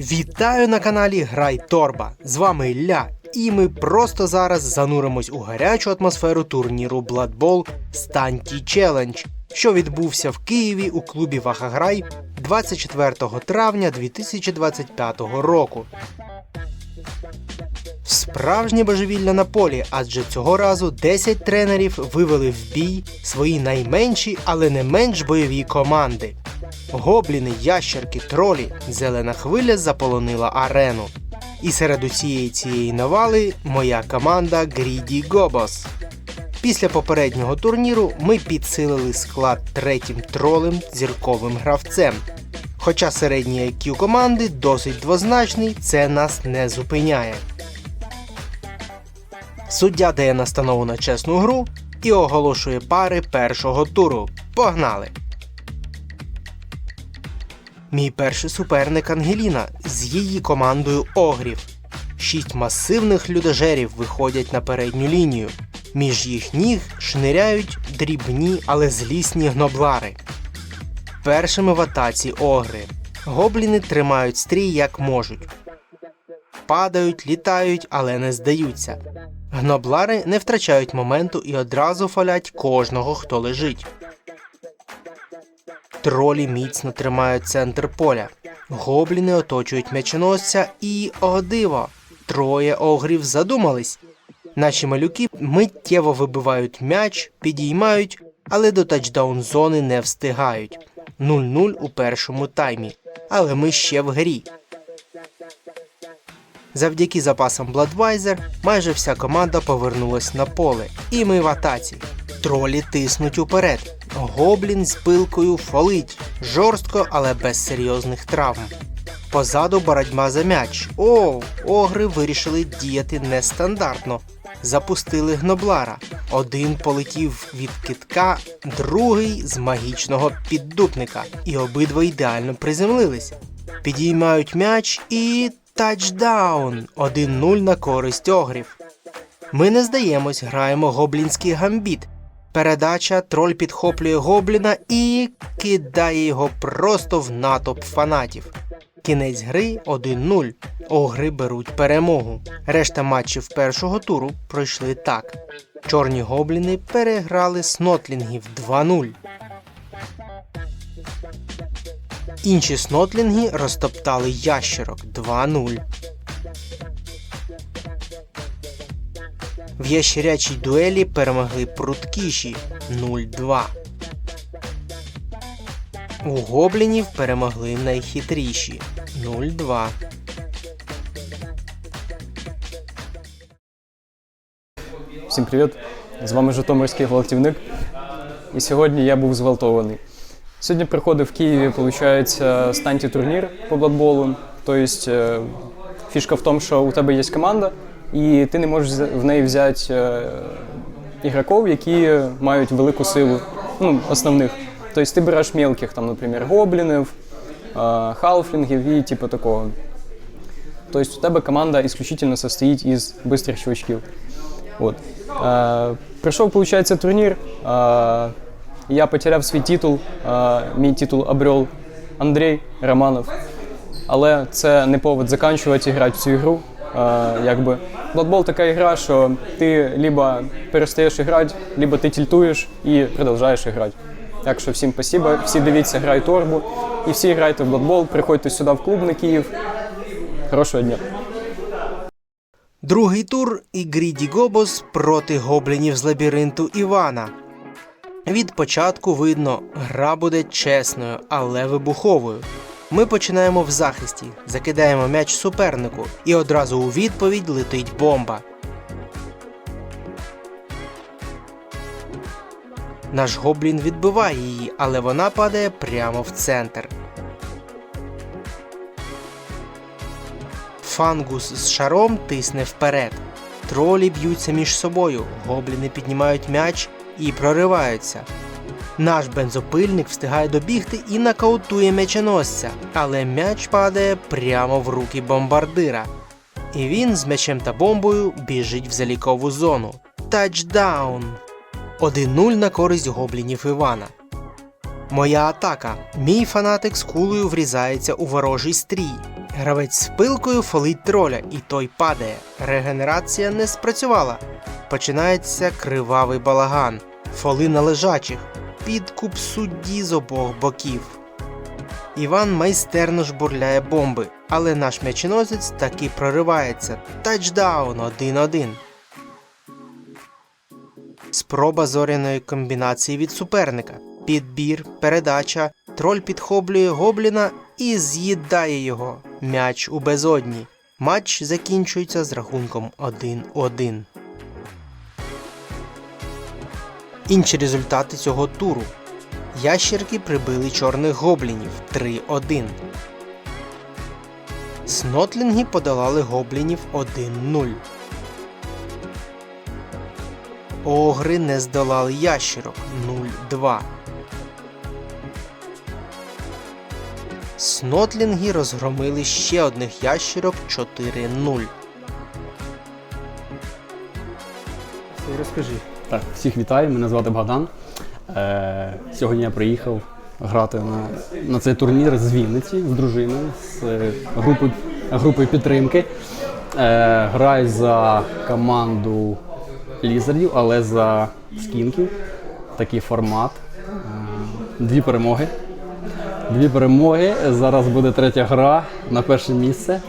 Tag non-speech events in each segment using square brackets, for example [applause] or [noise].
Вітаю на каналі Грай Торба. З вами Ілля, і ми просто зараз зануримось у гарячу атмосферу турніру Blood Bowl Станті Challenge, що відбувся в Києві у клубі Вахаграй 24 травня 2025 року. Справжнє божевілля на полі, адже цього разу 10 тренерів вивели в бій свої найменші, але не менш бойові команди. Гобліни, ящерки, тролі, зелена хвиля заполонила арену. І серед усієї цієї навали моя команда Гріді Гобос. Після попереднього турніру ми підсилили склад третім тролем зірковим гравцем. Хоча середній IQ команди досить двозначний, це нас не зупиняє. Суддя дає настанову на чесну гру і оголошує пари першого туру. Погнали! Мій перший суперник Ангеліна з її командою Огрів. Шість масивних людожерів виходять на передню лінію. Між їх ніг шниряють дрібні, але злісні гноблари. Першими в атаці огри. Гобліни тримають стрій як можуть. Падають, літають, але не здаються. Гноблари не втрачають моменту і одразу фалять кожного, хто лежить. Тролі міцно тримають центр поля. Гобліни оточують м'яченосця і, о диво, троє огрів задумались. Наші малюки миттєво вибивають м'яч, підіймають, але до тачдаун зони не встигають. 0-0 у першому таймі. Але ми ще в грі. Завдяки запасам Bloodweiser майже вся команда повернулась на поле, і ми в атаці. Тролі тиснуть уперед. Гоблін з пилкою фолить жорстко, але без серйозних травм. Позаду боротьба за м'яч. О, огри вирішили діяти нестандартно. Запустили гноблара. Один полетів від китка, другий з магічного піддупника. І обидва ідеально приземлились. Підіймають м'яч і тачдаун! 1-0 на користь огрів. Ми не здаємось, граємо гоблінський гамбіт. Передача троль підхоплює гобліна і кидає його просто в натовп фанатів. Кінець гри 1-0. Огри беруть перемогу. Решта матчів першого туру пройшли так. Чорні гобліни переграли снотлінгів 2-0. Інші снотлінги розтоптали ящерок 2-0. В ящерячій дуелі перемогли пруткіші 0-2. У гоблінів перемогли найхитріші 0-2. Всім привіт! З вами Житомирський гвалтівник. І сьогодні я був зґвалтований. Сьогодні приходив в Києві, виходить, станті турнір по бладболу. Тобто е, фішка в тому, що у тебе є команда, і ти не можеш в неї взяти е, ігроків, які мають велику силу, ну, основних. Тобто ти береш мелких, там, наприклад, гоблінів, е, халфлінгів і типу такого. Тобто у тебе команда исключительно состоїть із бистрих чувачків. От. Е, прийшов, виходить, турнір. Е, я потеряв свій титул. Е, мій титул обрел Андрій Романов. Але це не повод закінчувати грати цю ігру. Якби. Blood така ігра, що ти либо перестаєш грати, либо ти тільтуєш і продовжуєш грати. Так що всім спасибо, всі дивіться, грай торбу. І всі грайте в Blood приходьте сюди в клуб на Київ. Хорошого дня! Другий тур і Гріді Гобос проти гоблінів з лабіринту Івана. Від початку видно, гра буде чесною, але вибуховою. Ми починаємо в захисті, закидаємо м'яч супернику, і одразу у відповідь летить бомба. Наш гоблін відбиває її, але вона падає прямо в центр. Фангус з шаром тисне вперед. Тролі б'ються між собою, гобліни піднімають м'яч і прориваються. Наш бензопильник встигає добігти і нокаутує м'яченосця, але м'яч падає прямо в руки бомбардира. І він з м'ячем та бомбою біжить в залікову зону. Тачдаун! 1-0 на користь гоблінів Івана. Моя атака. Мій фанатик з кулею врізається у ворожий стрій. Гравець з пилкою фолить троля, і той падає. Регенерація не спрацювала. Починається кривавий балаган. Фоли на лежачих. Підкуп судді з обох боків. Іван майстерно жбурляє бомби, але наш м'яченосець таки проривається. Тачдаун 1-1. Спроба зоряної комбінації від суперника. Підбір, передача, троль підхоплює гобліна і з'їдає його. М'яч у безодні. Матч закінчується з рахунком 1-1. Інші результати цього туру. Ящерки прибили чорних гоблінів 3-1. Снотлінги подолали гоблінів 1-0. Огри не здолали ящерок 0-2. Снотлінги розгромили ще одних ящерок 4-0. Розкажи. Так, всіх вітаю, мене звати Богдан. Е, сьогодні я приїхав грати на, на цей турнір з Вінниці, з дружиною, з е, групи, групою підтримки. Е, граю за команду лізардів, але за скінків. Такий формат. Е, дві перемоги. Дві перемоги. Зараз буде третя гра на перше місце.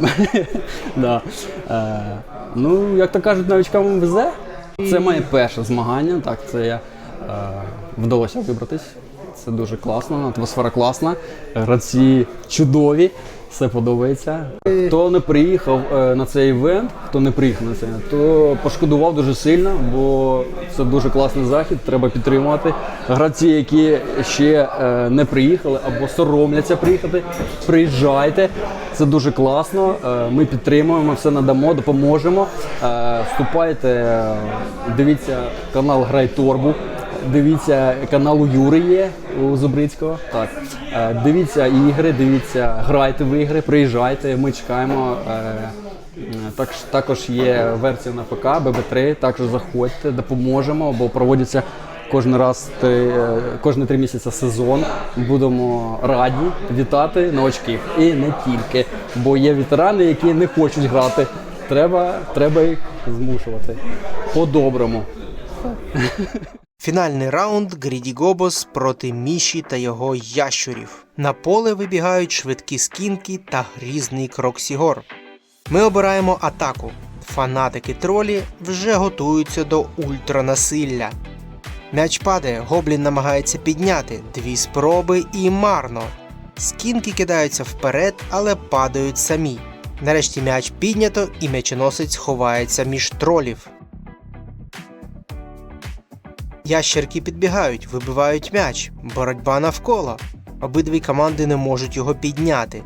[laughs] е, ну, як то кажуть, новичкам везе. Це моє перше змагання. Так, це я е, вдалося вибратись. Це дуже класно, атмосфера класна, гравці чудові, все подобається. Хто не приїхав е, на цей івент, хто не приїхав на цей то пошкодував дуже сильно, бо це дуже класний захід, треба підтримувати. Гравці, які ще е, не приїхали або соромляться приїхати, приїжджайте. Це дуже класно. Е, Ми підтримуємо, все надамо, допоможемо. Вступайте, дивіться канал Грай Торбу. Дивіться канал у Юри є у Зубрицького. Так Е, дивіться ігри, дивіться, грайте в ігри, приїжджайте. Ми чекаємо. Е, е, Так, також є версія на ПК, ББ3. Також заходьте, допоможемо, бо проводяться кожен раз кожні три місяці сезон. Будемо раді вітати новачків. І не тільки, бо є ветерани, які не хочуть грати. Треба, треба їх змушувати. По-доброму. [laughs] Фінальний раунд Гріді Гобос проти Міші та його ящурів. На поле вибігають швидкі скінки та грізний Кроксігор. Ми обираємо атаку. Фанатики тролі вже готуються до ультранасилля. М'яч падає, гоблін намагається підняти. Дві спроби і марно. Скінки кидаються вперед, але падають самі. Нарешті м'яч піднято і м'яченосець ховається між тролів. Ящерки підбігають, вибивають м'яч. Боротьба навколо. Обидві команди не можуть його підняти.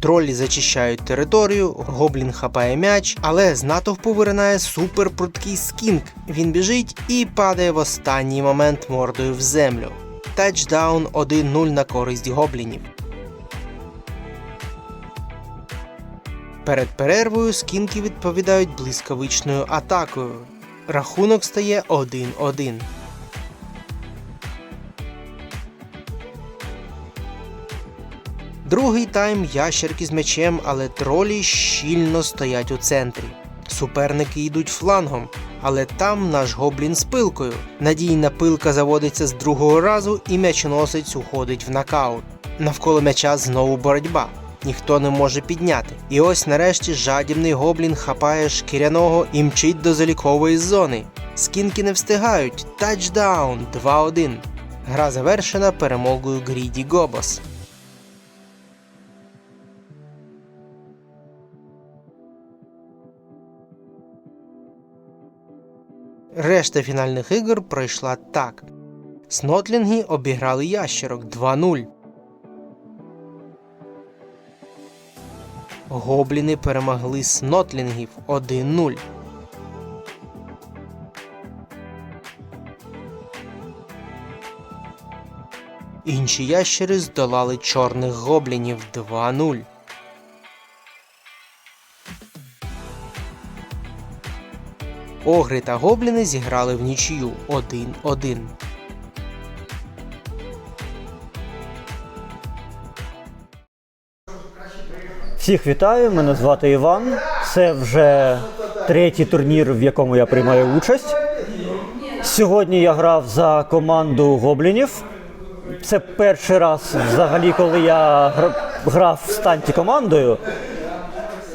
Тролі зачищають територію, гоблін хапає м'яч, але з натовпу виринає суперпрудкий скінк. Він біжить і падає в останній момент мордою в землю. Тачдаун 1-0 на користь гоблінів. Перед перервою скінки відповідають блискавичною атакою. Рахунок стає 1-1. Другий тайм ящерки з м'ячем, але тролі щільно стоять у центрі. Суперники йдуть флангом, але там наш гоблін з пилкою. Надійна пилка заводиться з другого разу і м'ячоносець уходить в нокаут. Навколо м'яча знову боротьба. Ніхто не може підняти. І ось нарешті жадібний гоблін хапає шкіряного і мчить до залікової зони. Скінки не встигають. Тачдаун 2-1. Гра завершена перемогою Гріді Гобос. Решта фінальних ігор пройшла так. Снотлінги обіграли ящерок 2-0. Гобліни перемогли снотлінгів 1-0. Інші ящери здолали чорних гоблінів 2-0. Огри та гобліни зіграли в нічию 1-1. Всіх вітаю, мене звати Іван. Це вже третій турнір, в якому я приймаю участь. Сьогодні я грав за команду гоблінів. Це перший раз взагалі, коли я грав в станті командою.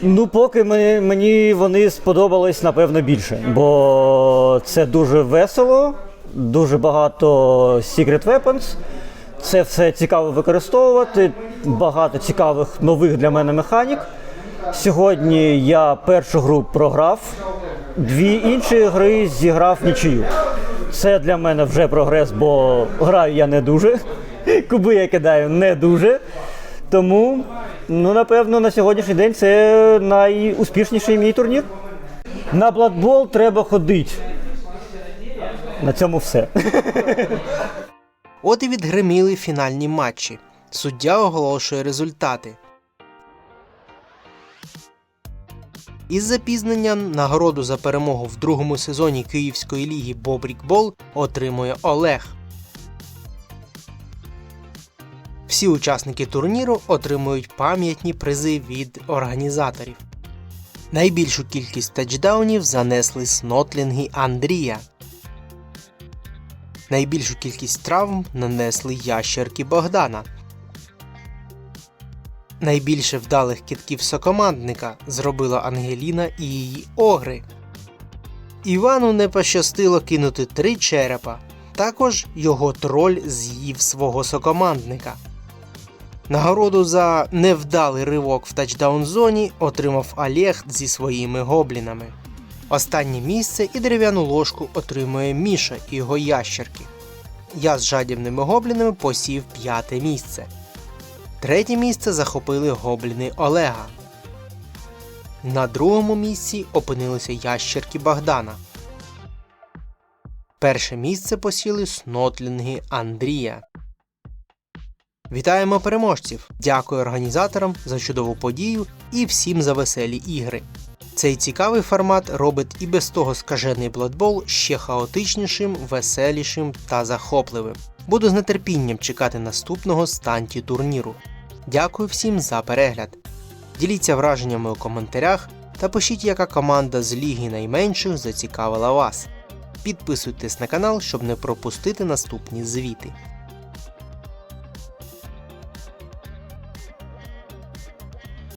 Ну, поки мені, вони сподобались, напевно, більше. Бо це дуже весело, дуже багато Secret Weapons. Це все цікаво використовувати, багато цікавих нових для мене механік. Сьогодні я першу гру програв, дві інші гри зіграв нічию. Це для мене вже прогрес, бо граю я не дуже. [laughs] Куби я кидаю не дуже. Тому, ну, напевно, на сьогоднішній день це найуспішніший мій турнір. На Bowl треба ходити. На цьому все. [laughs] От і відгриміли фінальні матчі. Суддя оголошує результати. Із запізненням нагороду за перемогу в другому сезоні Київської ліги Бобрікбол отримує Олег. Всі учасники турніру отримують пам'ятні призи від організаторів. Найбільшу кількість тачдаунів занесли снотлінги Андрія. Найбільшу кількість травм нанесли ящерки Богдана. Найбільше вдалих китків сокомандника зробила Ангеліна і її огри. Івану не пощастило кинути три черепа. Також його троль з'їв свого сокомандника. Нагороду за невдалий ривок в тачдаун зоні отримав Олег зі своїми гоблінами. Останнє місце і дерев'яну ложку отримує Міша і його ящерки. Я з жадібними гоблінами посів п'яте місце. Третє місце захопили гобліни Олега. На другому місці опинилися ящерки Богдана. Перше місце посіли снотлінги Андрія. Вітаємо переможців! Дякую організаторам за чудову подію і всім за веселі ігри. Цей цікавий формат робить і без того скажений Bowl ще хаотичнішим, веселішим та захопливим. Буду з нетерпінням чекати наступного станті турніру. Дякую всім за перегляд. Діліться враженнями у коментарях та пишіть, яка команда з ліги найменших зацікавила вас. Підписуйтесь на канал, щоб не пропустити наступні звіти.